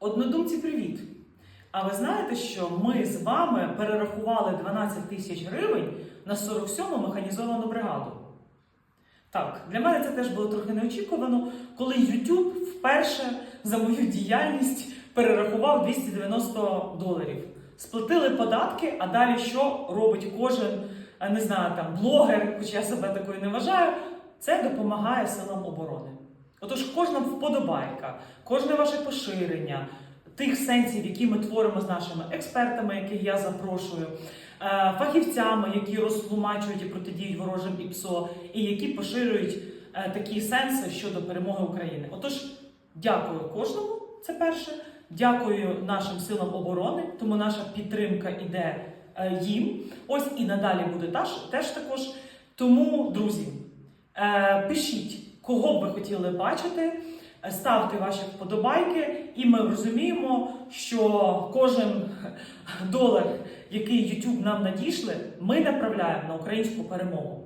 Однодумці, привіт! А ви знаєте, що ми з вами перерахували 12 тисяч гривень на 47-му механізовану бригаду? Так, для мене це теж було трохи неочікувано, коли YouTube вперше за мою діяльність перерахував 290 доларів. Сплатили податки, а далі що робить кожен, не знаю, там блогер, хоч я себе такою не вважаю, це допомагає силам оборони. Отож, кожна вподобайка, кожне ваше поширення тих сенсів, які ми творимо з нашими експертами, яких я запрошую, е, фахівцями, які розтлумачують і протидіють ворожим ІПСО, і які поширюють е, такі сенси щодо перемоги України. Отож, дякую кожному. Це перше. Дякую нашим силам оборони, тому наша підтримка іде е, їм. Ось і надалі буде теж, також. Тому, друзі, пишіть, кого б ви хотіли бачити, е, ставте ваші вподобайки, і ми розуміємо, що кожен долар, який YouTube нам надійшли, ми направляємо на українську перемогу.